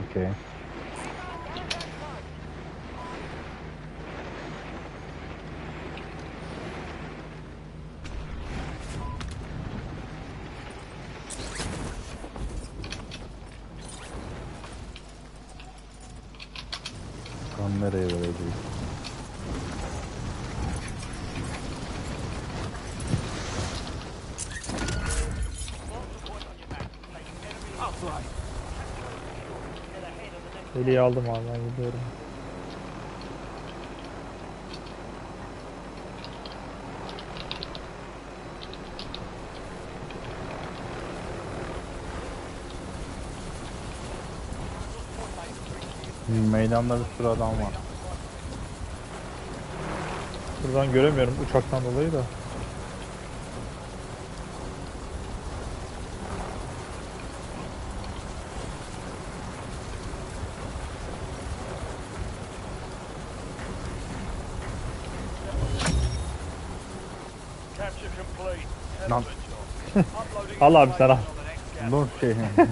Okey. Kan nereye Heliyi aldım abi ben gidiyorum. Meydanda bir sürü adam var. Buradan göremiyorum uçaktan dolayı da. Capture complete. Lan. Uploading Al abi sen al. Dur şey.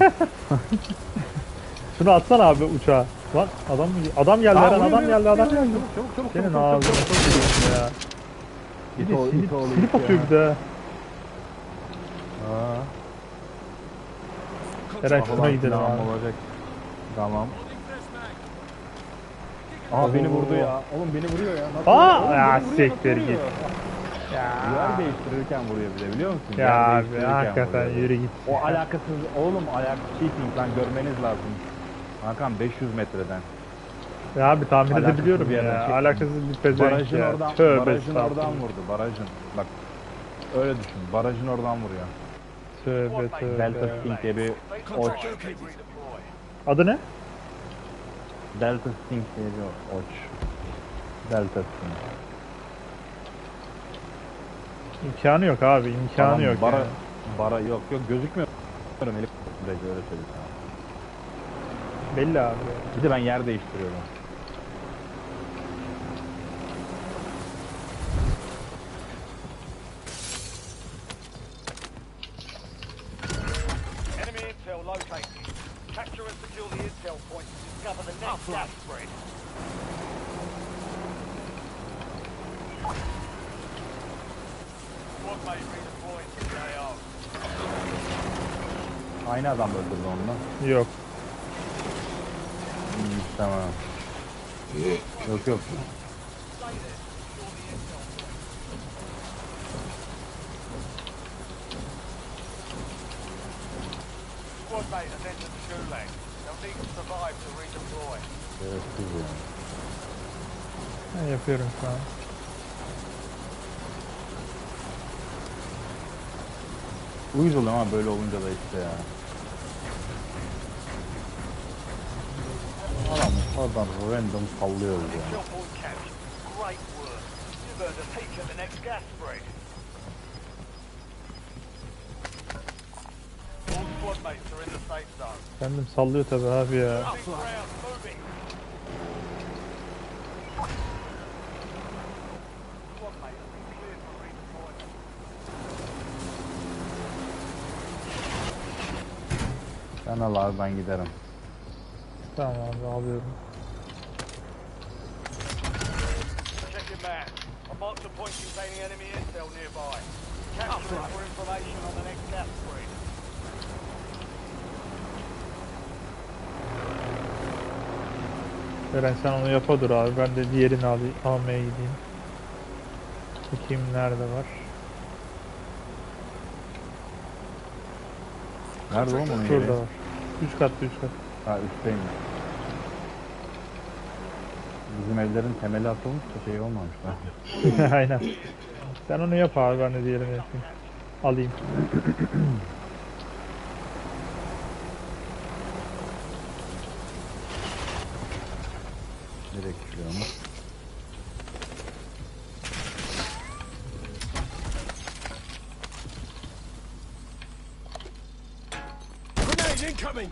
Şunu atsana abi uçağa. Lan adam? Adam geldi Eren adam geldi adam geldi. Çabuk çabuk Senin çabuk, çabuk. s**eyim ya. Bir de silip, silip atıyor bir de. Eren şuna gidelim abi. olacak. Tamam. Aa beni vurdu ya. Oğlum beni vuruyor ya. Aa, ya siktir vuruyor? Git. Yer değiştirirken vuruyor bir de biliyor musun? Ya Yer abi değiştirirken hakikaten vuruyor. yürü git. O alakasız oğlum ayak cheating lan görmeniz lazım. Hakan 500 metreden. Ya abi tahmin Alakasız edebiliyorum bir yerden ya. çektim. Alakasız bir pezevenk Barajın ya. oradan, Tövbe barajın oradan estağfurullah. vurdu barajın. Bak öyle düşün. Barajın oradan vuruyor. Tövbe Delta tövbe. Sting diye bir oç. Adı ne? Delta Sting diye bir oç. Delta Sting. İmkanı yok abi imkanı Tamam, yok Bara, yani. bara yok yok gözükmüyor. Helikopterdeki öyle söyleyeyim sana. Belli abi. Bir de ben yer değiştiriyorum. Enemy intel located. Capture and secure the intel point to discover the next gas Aynı adam öldürdü onunla. Yok. Hmm, tamam. Yok yok. Ya. Ben yapıyorum şu an. Uyuz oluyorum ama böyle olunca da işte ya. Adam oradan random sallıyoruz ya. Intel point captured. Great work. You've earned a peek at the next gas spread. All squad mates are in the safe zone. Kendim sallıyor tabi abi ya. Ben giderim. Tamam abi alıyorum. Checking map. I marked a point containing enemy intel nearby. Capture it for information on the next gas spread. Eren sen onu yapa dur abi. Ben de diğerini al almaya gideyim. Bakayım nerede var. Nerede onun yeri? Şurada var. Üç katlı üç kat. Ha üstteyim. Bizim evlerin temeli atılmış da şey olmamış. Aynen. Sen onu yap abi ben de diğerini yapayım. Alayım. Nereye gidiyor ama? Grenade incoming!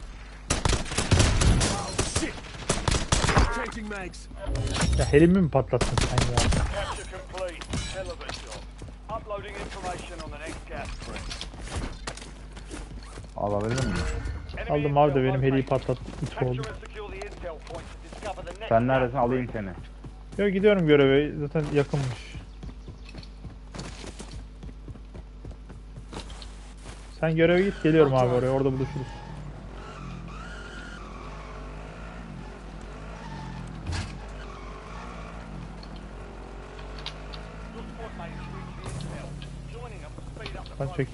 Oh, shit! Ya helimi mi patlattın sen ya? Alabilir miyim? Aldım abi de benim heliyi patlattı. Üç oldu. Sen neredesin alayım seni. Yok gidiyorum göreve. Zaten yakınmış. Sen göreve git geliyorum abi oraya. Orada buluşuruz. Mags.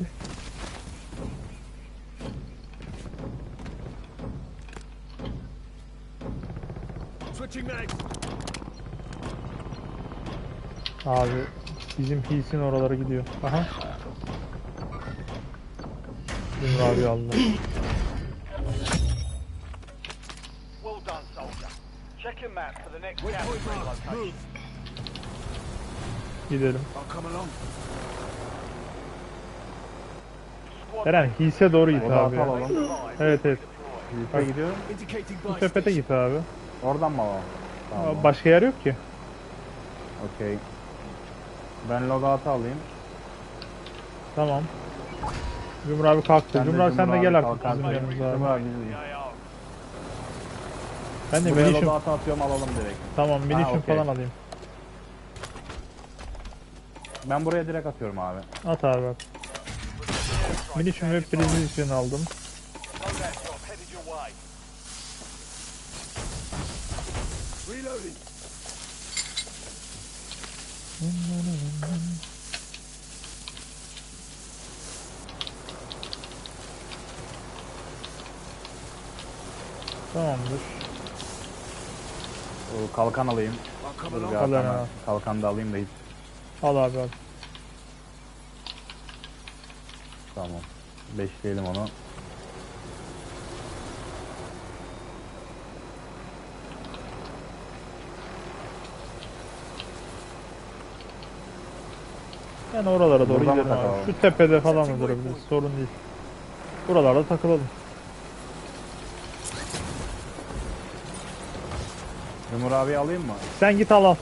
Abi bizim hilsin oralara gidiyor. Aha. Zümrü abi aldı. Well Eren hilse doğru git abi. survive. Evet evet. Yürüyüşe gidiyorum. Bu sepete git abi. Oradan mı alalım? Tamam. Başka yer yok ki. Okey. Ben logout'u alayım. Tamam. Zümrü abi kalktı. Zümrü abi sen de Cumhur gel artık bizim yanımıza Cumhur abi. abi bizim- Ben de Buraya minişim. logout'u atıyorum alalım direkt. Tamam minişim okey. falan alayım. Ben buraya direkt atıyorum abi. At abi at. Minişim ve prizin aldım. Tamamdır. O kalkan alayım. Arkana. hemen. Kalkan da alayım da hiç. Al abi al. Tamam. Beşleyelim onu. Yani oralara doğru Buradan gidelim abi. takalım? Şu tepede falan da durabiliriz. Sorun değil. Buralarda takılalım. Cumhur abi alayım mı? Sen git al al.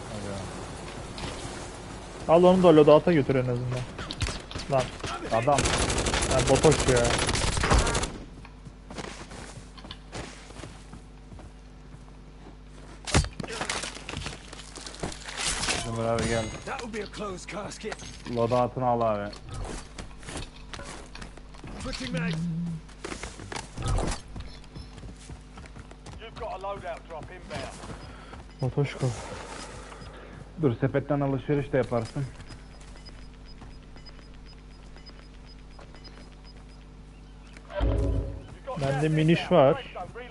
Al onu da loadout'a götür en azından. Lan Adam. Ya botoş ya. Cumhur abi gel. Loadout'unu al abi. Switching mags. You've got a loadout drop inbound. Botoşko. Dur sepetten alışveriş de yaparsın. Bende miniş var.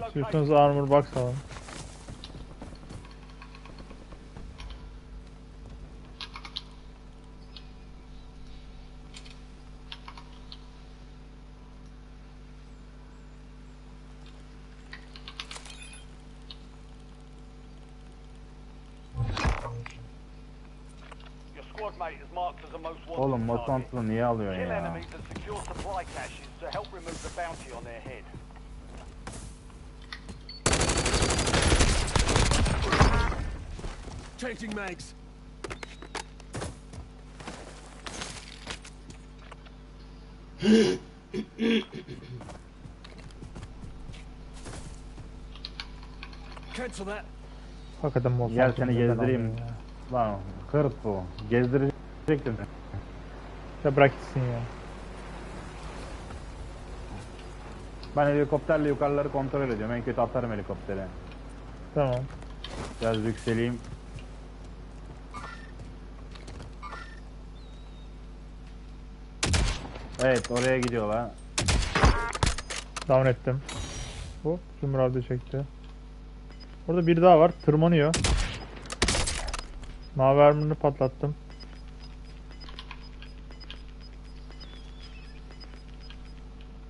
İstiyorsanız armor box alın. Your squad mate is marked Mags. Cancel that. Hakikaten Monsanto. Gel seni gezdireyim. Lan hırt bu. Gezdirecektim. Ya bırak gitsin ya. Ben helikopterle yukarıları kontrol ediyorum. En kötü atarım helikoptere. Tamam. Biraz yükseleyim. Evet oraya gidiyorlar. Down ettim. Hop. Zümrüt çekti. Orada bir daha var. Tırmanıyor. Mavi armor'ını patlattım.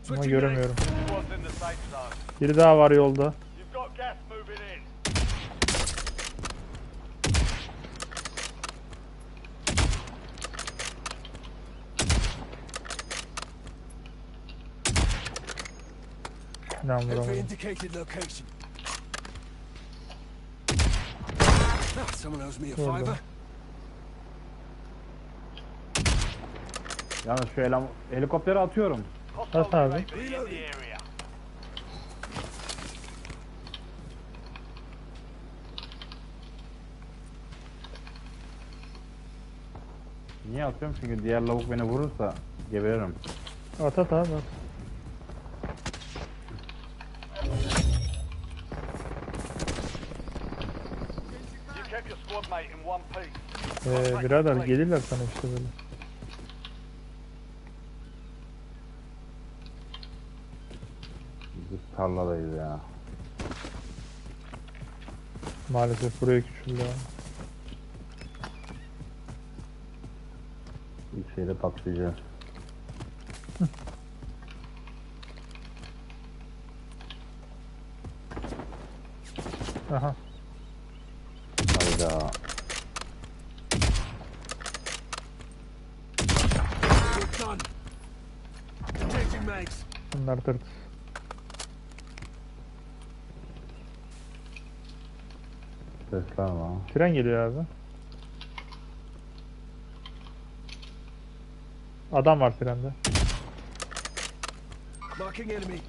Ama göremiyorum. Biri daha var yolda. Lan vuramadım. Vurdum. Yalnız şu helam helikopteri atıyorum. Bas abi. Niye atıyorum? Çünkü diğer lavuk beni vurursa geberirim. At at abi at. Ee, birader gelirler sana işte böyle. Biz tarladayız ya. Maalesef buraya küçüldü abi. İlk şeyde patlayacağız. Aha. Hayda. We're done. Changing mags. Tırt. Sesler var. Tren geliyor abi. Adam var trende. Marking enemy.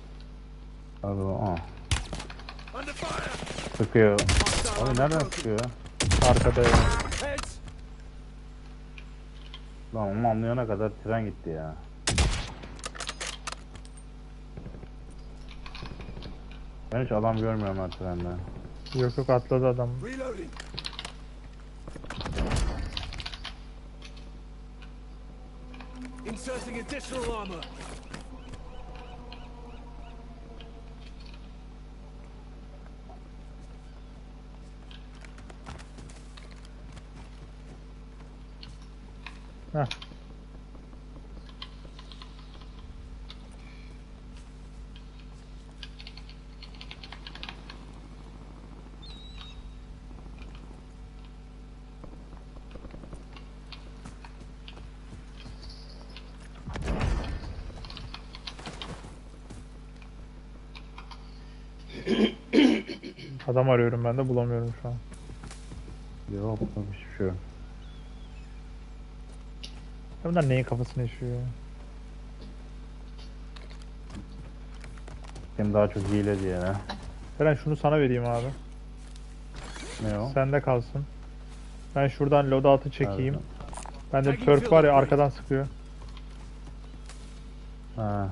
Hadi o. Under fire. Sıkıyor. Abi nereden sıkıyor? Arkada ya. Heads. Lan onu anlayana kadar tren gitti ya. Ben hiç adam görmüyorum ha trende. Yok yok atladı adam. Inserting additional armor. Heh. Adam arıyorum ben de bulamıyorum şu an. Yok yok hiçbir şey yok. Ya Bunlar neyin kafasını yaşıyor ya? Kim daha çok hile diye ne? Eren şunu sana vereyim abi. Ne o? Sende kalsın. Ben şuradan loadout'ı çekeyim. Nerede? Bende perk var ya arkadan sıkıyor. Ha.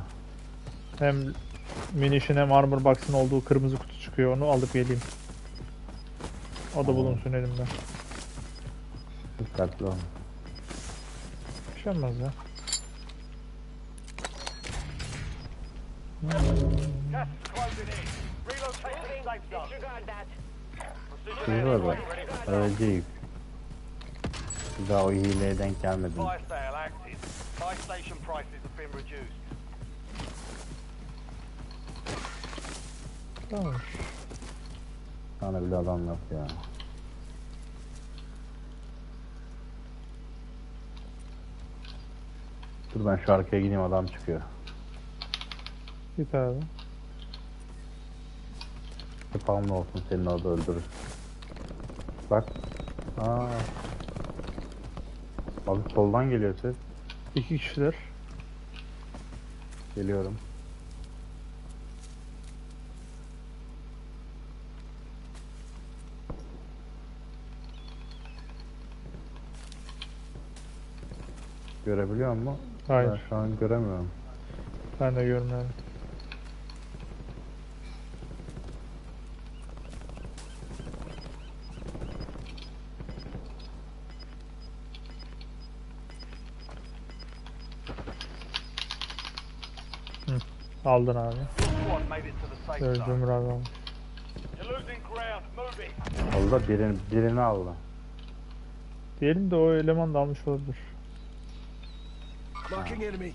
Hem munition hem armor box'ın olduğu kırmızı kutu çıkıyor. Onu alıp geleyim. O da bulunsun elimde. Dikkatli ol. Bir şey olmaz ya. Da. ready for Ölecek. Daha o hileye denk gelmedim. Tamam. Tane bile adam yok ya. Dur ben şu arkaya gideyim adam çıkıyor. Git abi. Spamlı olsun senin orada öldürür. Bak. Aa. Abi soldan geliyor ses. İki kişiler. Geliyorum. Görebiliyor? Ben Hayır. şu an göremiyorum. Ben de görmüyorum. Hı, Aldın abi. Zone. Gördüm abi. Aldı birini, birini aldı. Diyelim de o eleman da almış olabilir. Marking enemy.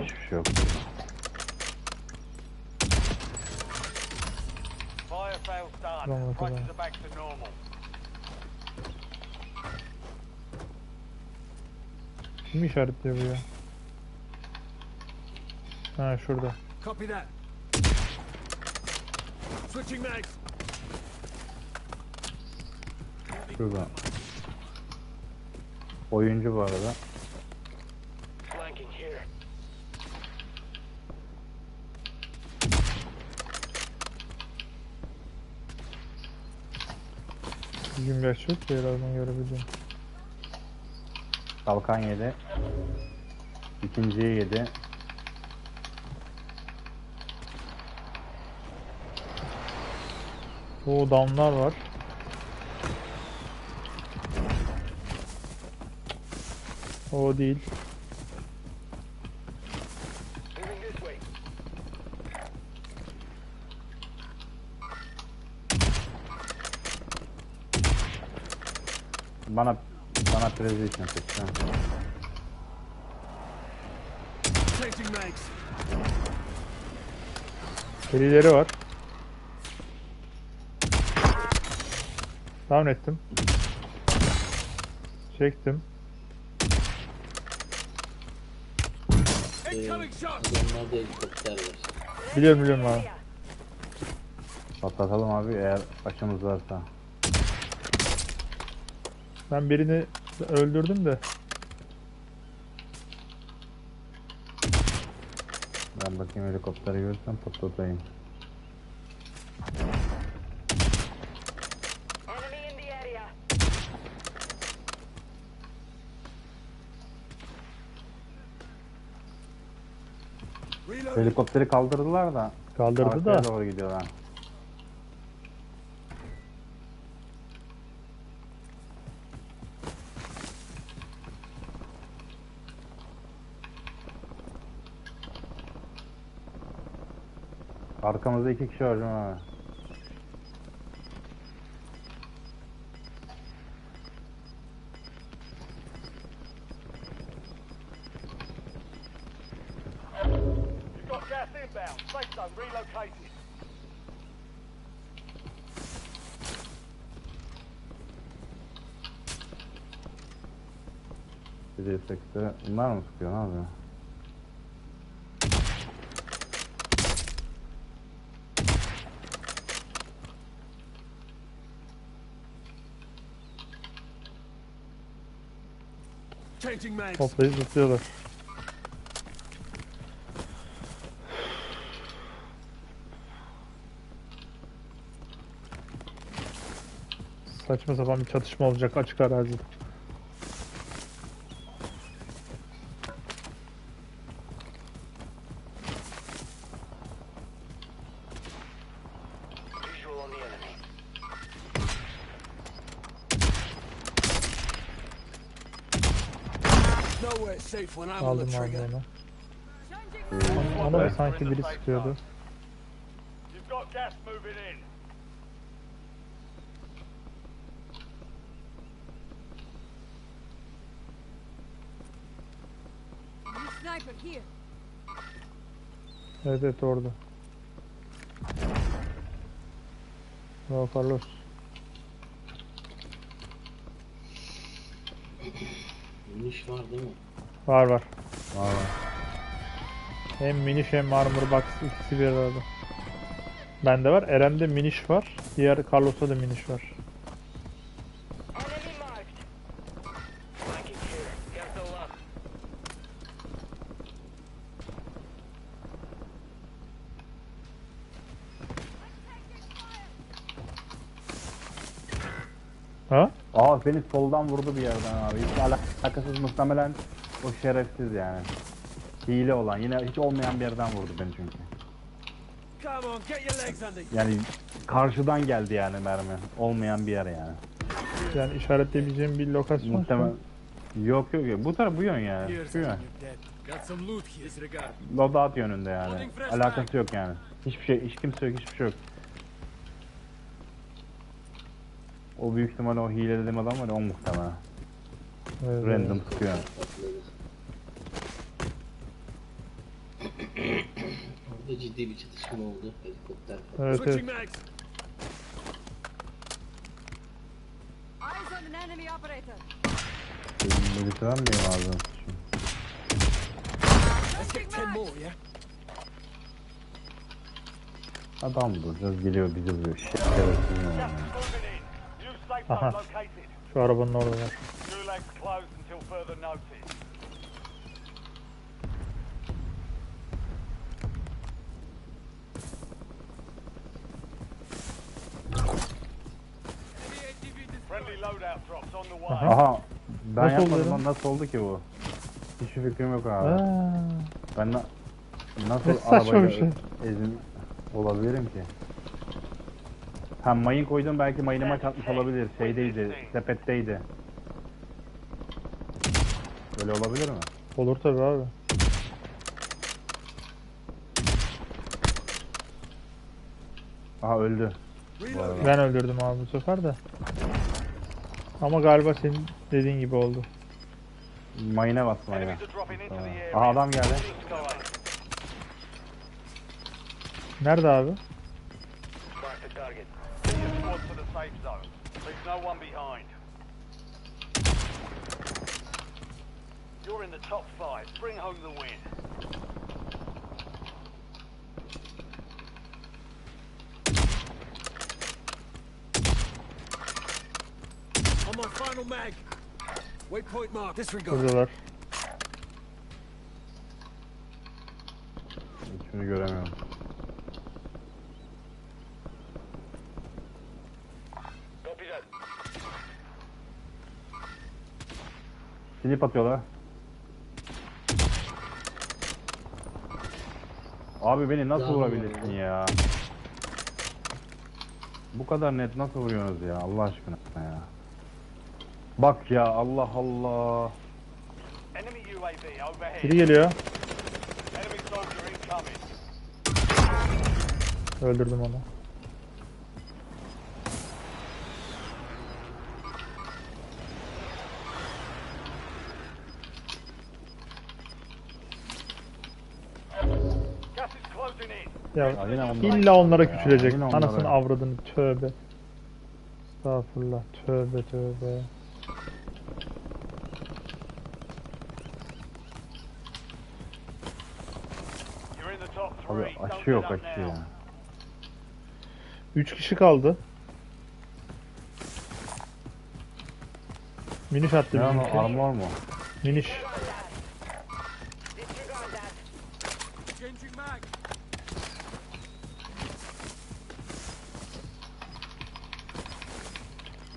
Hiçbir şey yok. Fire done. Tamam, Prices are back to normal. Kim işaretliyor bu ya? Ha şurada. Copy that. Switching mags. Şurada. Oyuncu bu arada. Gümbyaç yok ki herhalde görebiliyorum. Kalkan yedi. İkinciyi yedi. Bu damlar var. O değil. Bana bana precision seçti. Serileri var. Down ettim. Çektim. Incoming shot. Adamlarda helikopter var. Biliyorum biliyorum abi. Patlatalım abi eğer açımız varsa. Ben birini öldürdüm de. Ben bakayım helikopteri görürsem patlatayım. Enemy in the area. Helikopteri kaldırdılar da Kaldırdı da. doğru gidiyorlar. Arkamızda iki kişi var Cuma abi. Sektöre. Bunlar mı sıkıyor ne yapıyor? Toplayıp zıplıyorlar. Saçma sapan bir çatışma olacak açık arazide. Aldım aldım onu. Ona da sanki biri sıkıyordu. Evet evet orada. Bravo Carlos. Muniş var değil mi? Var var. Var var. Hem miniş hem armor box ikisi bir arada. Bende var. Eren'de miniş var. Diğer Carlos'ta da miniş var. Ha? Aa beni soldan vurdu bir yerden abi. Hiç alakasız muhtemelen o şerefsiz yani. Hile olan yine hiç olmayan bir yerden vurdu beni çünkü. Yani karşıdan geldi yani mermi. Olmayan bir yer yani. Yani işaretleyebileceğim bir lokasyon. Muhtemelen. Yok yok yok. Bu taraf bu yön yani. Şu yön. Loadout yönünde yani. Alakası yok yani. Hiçbir şey, hiç kimse yok, hiçbir şey yok. O büyük ihtimalle o hile dediğim adam var ya o muhtemelen. Evet, Random sıkıyor. Orada ciddi bir çatışma oldu. Helikopter. Evet, evet. Switching mags. Eyes on an enemy operator. Benim ten more, yeah? Adam duracağız geliyor bizi vuruyor. Mi. New safe zone Aha. Şu arabanın orada oldu lan nasıl oldu ki bu? Hiçbir fikrim yok abi. Aa, Ben na- nasıl Ne arabayla şey. ezim olabilirim ki? Ha mayın koydum belki mayınıma katmış olabilir. Şeydeydi, sepetteydi. Öyle olabilir mi? olur tabi abi. Aha öldü. Ben öldürdüm abi bu sefer de. Ama galiba senin dediğin gibi oldu. Mayına bas mayına. Tamam. Aha adam geldi. Nerede abi? You're in the top five. Bring home the win. On my final mag. Waypoint mark. Disregard. Buradalar. Hiçbirini göremiyorum. Silip atıyorlar. Abi beni nasıl Daha vurabilirsin var ya? Bu kadar net nasıl vuruyorsunuz ya Allah aşkına ya? Bak ya Allah Allah. Enemy UAV overhead. Biri geliyor. Enemy soldier incoming. Öldürdüm onu. Gas is closing in. Ya Ya yine onlar. illa onlara Ya, küçülecek. yine onlara. Anasını avradını tövbe. Estağfurullah tövbe tövbe. You're in the top Abi get yok now. ya. 3 kişi kaldı. Miniş attı Ne bizimki. armor mu? Miniş. Changing mag.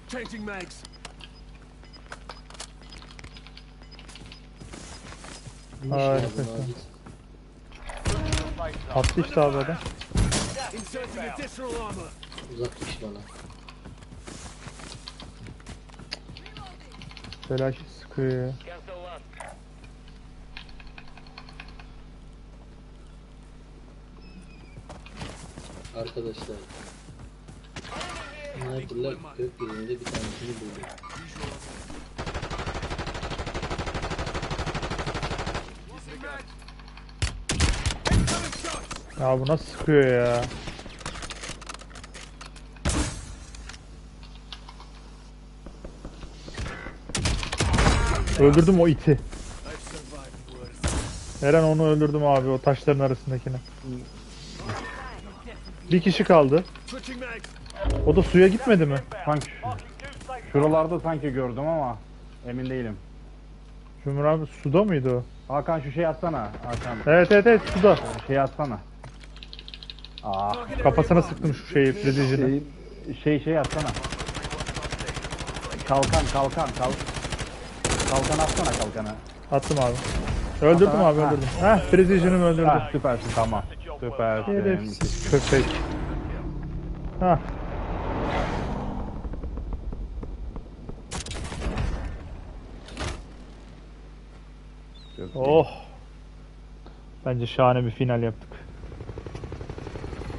Changing mags. İniş Attı işte abi adam. Uzakmış bana. Felaket sıkıyor ya. Arkadaşlar. Sniper'la gökyüzünde bir tanesini buldum. Ya bu nasıl sıkıyor ya? Öldürdüm o iti. Eren onu öldürdüm abi o taşların arasındakini. Bir kişi kaldı. O da suya gitmedi mi? Sanki şuralarda sanki gördüm ama emin değilim. Cumhur abi suda mıydı o? Hakan şu şey atsana. Hakan Evet evet evet suda. şey atsana. Aa Kafasına sıktım şu şeyi Precision'ı. şey şey şey atsana. Kalkan kalkan kal. Kalkan atsana kalkanı. Attım abi. Öldürdüm abi öldürdüm. Heh Precision'ımı öldürdüm. Ha süpersin tamam. Süpersin. Şerefsiz köpek. Hah. Oh. Bence şahane bir final yaptık.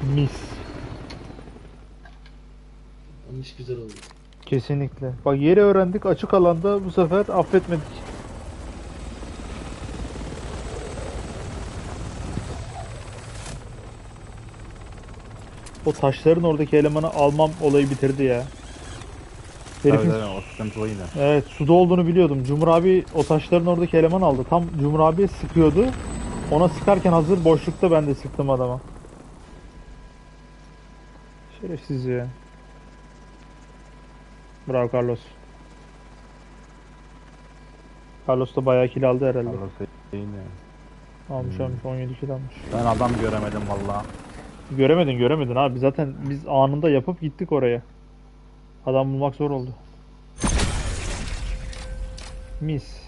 Mis. Yanlış güzel oldu. Kesinlikle. Bak yeri öğrendik açık alanda bu sefer affetmedik. O taşların oradaki elemanı almam olayı bitirdi ya. Herifin tabii o sıkıntılıydı. Evet suda olduğunu biliyordum. Cumhur abi o taşların oradaki eleman aldı. Tam Cumhur abiye sıkıyordu. Ona sıkarken hazır boşlukta ben de sıktım adama. Şerefsiz ya. Bravo Carlos. Carlos da bayağı kill aldı herhalde. Seveyim ya. Almış almış 17 kill almış. Ben adam göremedim valla. Göremedin göremedin abi. Zaten biz anında yapıp gittik oraya. Adam bulmak zor oldu. Mis.